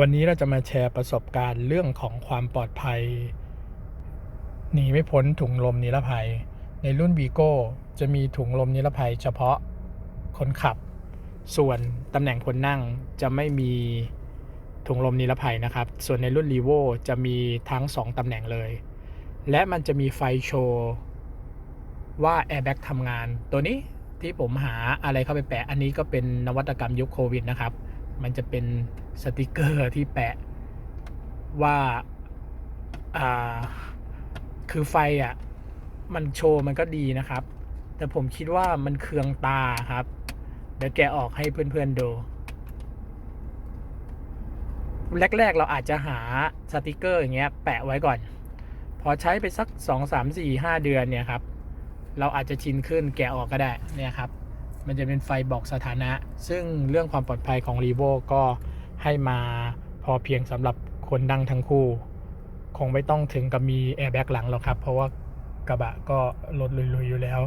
วันนี้เราจะมาแชร์ประสบการณ์เรื่องของความปลอดภัยหนีไม่พ้นถุงลมนิรภัย ในรุ่นวีโก้จะมีถุงลมนิรภัย เฉพาะคนขับ ส่วนตำแหน่งคนนั่งจะไม่มีถุงลมนิรภัยนะครับ ส่วนในรุ่น r ีโวจะมีทั้ง 2ตำแหน่งเลย และมันจะมีไฟโชว์ว่า Airbag ทำงาน ตัวนี้ที่ผมหาอะไรเข้าไปแปะอันนี้ก็เป็นนวัตกรรมยุคโควิดนะครับ มันจะเป็นสติกเกอร์ที่แปะว่าอ่าคือไฟอะ มันโชว์มันก็ดีนะครับ แต่ผมคิดว่ามันเคืองตาครับ เดี๋ยวแกะออกให้เพื่อนๆดูแรกๆ เราอาจจะหาสติกเกอร์อย่างเงี้ยแปะไว้ก่อน พอใช้ไปสัก 2 3 4 5 เดือนเนี่ยครับ เราอาจจะชินขึ้นแกะออกก็ได้เนี่ยครับ มันจะเป็นไฟบอกสถานะ ซึ่งเรื่องความปลอดภัยของ r ีโวก็ให้มาพอเพียงสำหรับคนดังทั้งคู่ คงไม่ต้องถึงกับมีแอร์แบ็กหลังหรอกครับ เพราะว่ากระบะก็รถลุยๆอยู่แล้ว